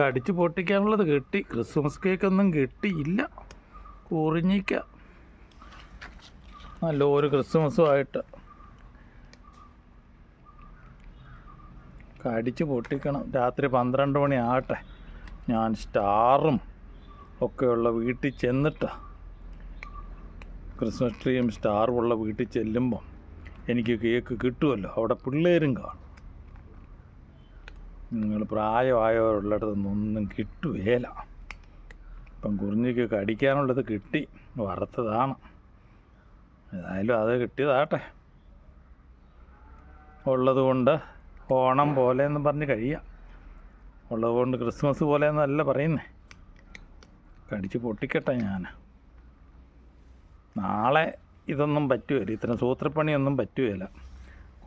കടിച്ച് പൊട്ടിക്കാനുള്ളത് കിട്ടി. Christmas cake കേക്കൊന്നും കിട്ടിയില്ല. കുറിഞ്ഞിക്ക. നല്ല ഒരു ക്രിസ്മസും ആയിട്ട്. കടിച്ച് പൊട്ടിക്കണം. രാത്രി പന്ത്രണ്ട് മണി ആകട്ടെ. ഞാൻ സ്റ്റാറും ഒക്കെയുള്ള വീട്ടിൽ ചെന്നിട്ട്. ക്രിസ്മസ് ട്രീയും സ്റ്റാറും ഉള്ള വീട്ടിൽ ചെല്ലുമ്പം എനിക്ക് കേക്ക് കിട്ടുമല്ലോ. അവിടെ പിള്ളേരും കാണും. നിങ്ങൾ പ്രായമായവരുള്ളിടത്ത് ഒന്നും കിട്ടുകയില്ല ഇപ്പം കുറിഞ്ഞിക്ക് കടിക്കാനുള്ളത് കിട്ടി വറുത്തതാണ്. ഏതായാലും അത് കിട്ടിയതാട്ടെ ഉള്ളതുകൊണ്ട് ഓണം പോലെ എന്ന് പറഞ്ഞ് കഴിയാം. ഉള്ളതുകൊണ്ട് ക്രിസ്മസ് പോലെ എന്നല്ല പറയുന്നേ. കടിച്ച് പൊട്ടിക്കട്ടെ ഞാൻ. നാളെ ഇതൊന്നും പറ്റുകയില്ല ഇത്തരം സൂത്രപ്പണിയൊന്നും പറ്റുകയില്ല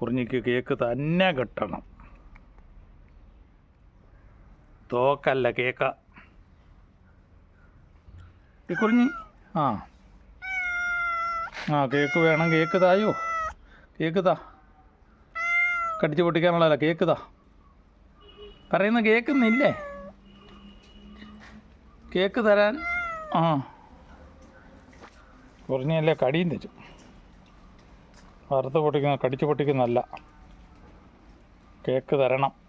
കുറിഞ്ഞിക്ക് കേക്ക് തന്നെ കിട്ടണം. തോക്കല്ല കേക്ക. കുറിഞ്ഞി ആ. ആ കേക്ക് വേണം കേക്ക് തായോ കേക്ക് താ. കടിച്ചു പൊട്ടിക്കാനുള്ളതല്ല കേക്ക് താ. പറയുന്ന കേൾക്കുന്നില്ലേ? കേക്ക് തരാൻ ആ. കുറഞ്ഞല്ലേ കടിയും തരും വറുത്ത് പൊട്ടിക്കുന്ന കടിച്ചു പൊട്ടിക്കുന്നല്ല കേക്ക് തരണം.